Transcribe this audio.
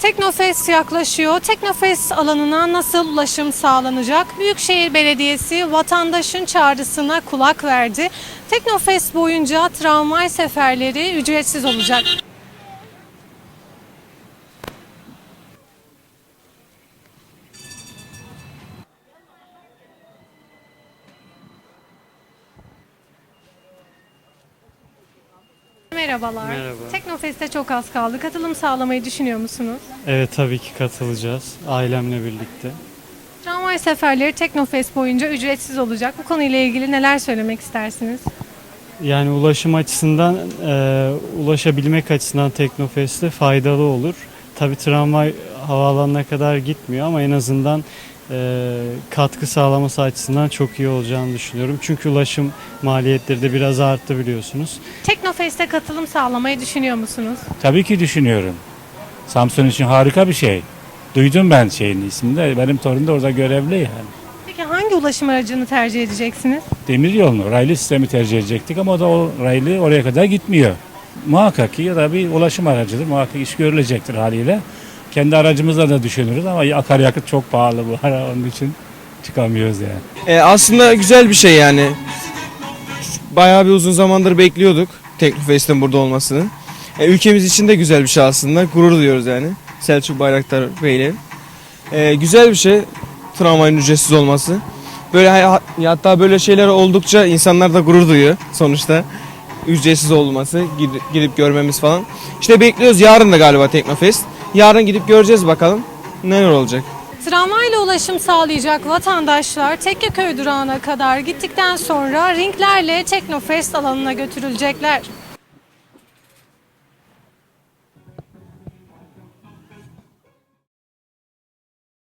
Teknofest yaklaşıyor. Teknofest alanına nasıl ulaşım sağlanacak? Büyükşehir Belediyesi vatandaşın çağrısına kulak verdi. Teknofest boyunca tramvay seferleri ücretsiz olacak. Merhabalar. Merhaba. Teknofest'e çok az kaldı. Katılım sağlamayı düşünüyor musunuz? Evet tabii ki katılacağız ailemle birlikte. Tramvay seferleri Teknofest boyunca ücretsiz olacak. Bu konuyla ilgili neler söylemek istersiniz? Yani ulaşım açısından, e, ulaşabilmek açısından Teknofest'te faydalı olur. Tabii tramvay havaalanına kadar gitmiyor ama en azından katkı sağlaması açısından çok iyi olacağını düşünüyorum. Çünkü ulaşım maliyetleri de biraz arttı biliyorsunuz. Teknofest'e katılım sağlamayı düşünüyor musunuz? Tabii ki düşünüyorum. Samsun için harika bir şey. Duydum ben şeyin ismini de. Benim torun da orada görevli yani. Peki hangi ulaşım aracını tercih edeceksiniz? Demir yolunu, raylı sistemi tercih edecektik ama o da o raylı oraya kadar gitmiyor. Muhakkak ki ya da bir ulaşım aracıdır. Muhakkak iş görülecektir haliyle. Kendi aracımızla da düşünürüz ama akaryakıt çok pahalı bu ara onun için çıkamıyoruz yani. E, aslında güzel bir şey yani. Bayağı bir uzun zamandır bekliyorduk Teknofest'in burada olmasını. E, ülkemiz için de güzel bir şey aslında. Gurur duyuyoruz yani. Selçuk Bayraktar Bey'le. E, güzel bir şey tramvayın ücretsiz olması. Böyle hatta böyle şeyler oldukça insanlar da gurur duyuyor sonuçta. Ücretsiz olması, gidip, gidip görmemiz falan. İşte bekliyoruz yarın da galiba Teknofest. Yarın gidip göreceğiz bakalım neler olacak. Tramvayla ulaşım sağlayacak vatandaşlar Tekkeköy durağına kadar gittikten sonra ringlerle Teknofest alanına götürülecekler.